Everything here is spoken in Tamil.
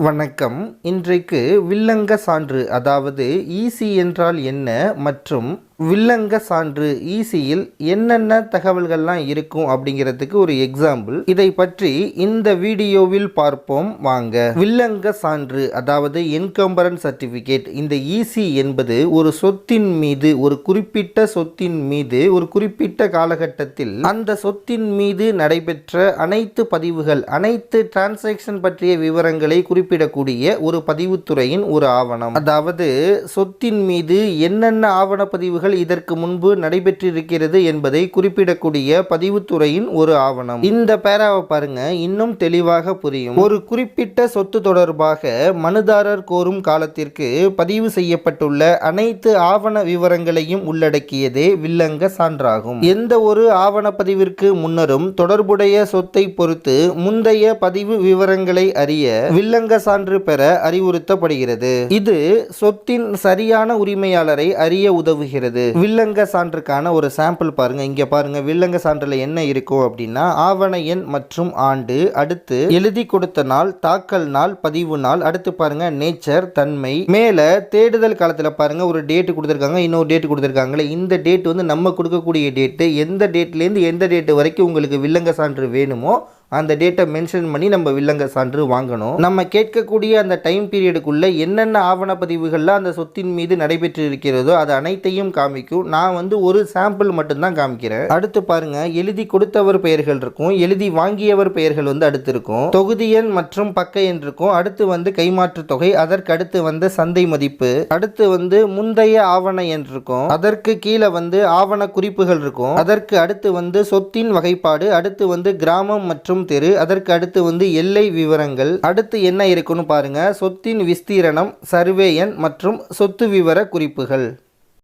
வணக்கம். இன்றைக்கு வில்லங்க சான்று அதாவது ஈசி என்றால் என்ன மற்றும் வில்லங்க சான்று ஈசியில் என்னென்ன தகவல்கள்லாம் இருக்கும் அப்படிங்கிறதுக்கு ஒரு எக்ஸாம்பிள் இதை பற்றி இந்த வீடியோவில் பார்ப்போம் வாங்க. வில்லங்க சான்று அதாவது என்கம்பரன்ஸ் சர்டிஃபிகேட் இந்த ஈசி என்பது ஒரு சொத்தின் மீது ஒரு குறிப்பிட்ட சொத்தின் மீது ஒரு குறிப்பிட்ட காலகட்டத்தில் அந்த சொத்தின் மீது நடைபெற்ற அனைத்து பதிவுகள் அனைத்து டிரான்சாக்ஷன் பற்றிய விவரங்களை குறிப்பிடக்கூடிய ஒரு பதிவுத்துறையின் ஒரு ஆவணம். அதாவது சொத்தின் மீது என்னென்ன ஆவணப்பதிவுகள் இதற்கு முன்பு நடைபெற்றிருக்கிறது என்பதை குறிப்பிடக்கூடிய பதிவுத்துறையின் ஒரு ஆவணம். இந்த பேராவை பாருங்க. இன்னும் தெளிவாக புரியும். ஒரு குறிப்பிட்ட சொத்து தொடர்பாக மனுதாரர் கோரும் காலத்திற்கு பதிவு செய்யப்பட்டுள்ள அனைத்து ஆவண விவரங்களையும் உள்ளடக்கியதே வில்லங்க சான்றாகும். எந்த ஒரு ஆவணப்பதிவிற்கு முன்னரும் தொடர்புடைய சொத்தை பொறுத்து முந்தைய பதிவு விவரங்களை அறிய வில்லங்க சான்று பெற அறிவுறுத்தப்படுகிறது. இது சொத்தின் சரியான உரிமையாளரை அறிய உதவுகிறது. வில்லங்க சான்றுக்கான ஒரு சாம்பிள் பாருங்க. இங்க பாருங்க. வில்லங்க சான்றில் என்ன இருக்கும் அப்படின்னா ஆவண எண் மற்றும் ஆண்டு அடுத்து எழுதி கொடுத்த நாள் தாக்கல் நாள் பதிவு நாள். அடுத்து பாருங்க நேச்சர் தன்மை. மேல தேடுதல் காலத்தில் பாருங்க ஒரு டேட் கொடுத்துருக்காங்க இன்னொரு டேட் கொடுத்துருக்காங்களே இந்த டேட் வந்து நம்ம கொடுக்கக்கூடிய டேட்டு எந்த டேட்லேருந்து எந்த டேட்டு வரைக்கும் உங்களுக்கு வில்லங்க சான்று வேணுமோ அந்த டேட்டை மென்ஷன் பண்ணி நம்ம வில்லங்க சான்று வாங்கணும். நம்ம கேட்கக்கூடிய அந்த டைம் பீரியடுக்குள்ளே என்னென்ன ஆவணப்பதிவுகள்லாம் அந்த சொத்தின் மீது நடைபெற்று இருக்கிறதோ அது அனைத்தையும் காமிக்கும். நான் வந்து ஒரு சாம்பிள் மட்டும்தான் காமிக்கிறேன். அடுத்து பாருங்க எழுதி கொடுத்தவர் பெயர்கள் இருக்கும் எழுதி வாங்கியவர் பெயர்கள் வந்து அடுத்து இருக்கும் தொகுதி எண் மற்றும் பக்க எண் இருக்கும். அடுத்து வந்து கைமாற்று தொகை அதற்கு அடுத்து வந்து சந்தை மதிப்பு அடுத்து வந்து முந்தைய ஆவண எண் இருக்கும் அதற்கு கீழே வந்து ஆவண குறிப்புகள் இருக்கும் அதற்கு அடுத்து வந்து சொத்தின் வகைப்பாடு அடுத்து வந்து கிராமம் மற்றும் தெரு. அதற்கு அடுத்து வந்து எல்லை விவரங்கள். அடுத்து என்ன இருக்குன்னு பாருங்க. சொத்தின் விஸ்தீரணம் சர்வேயன் மற்றும் சொத்து விவர குறிப்புகள்.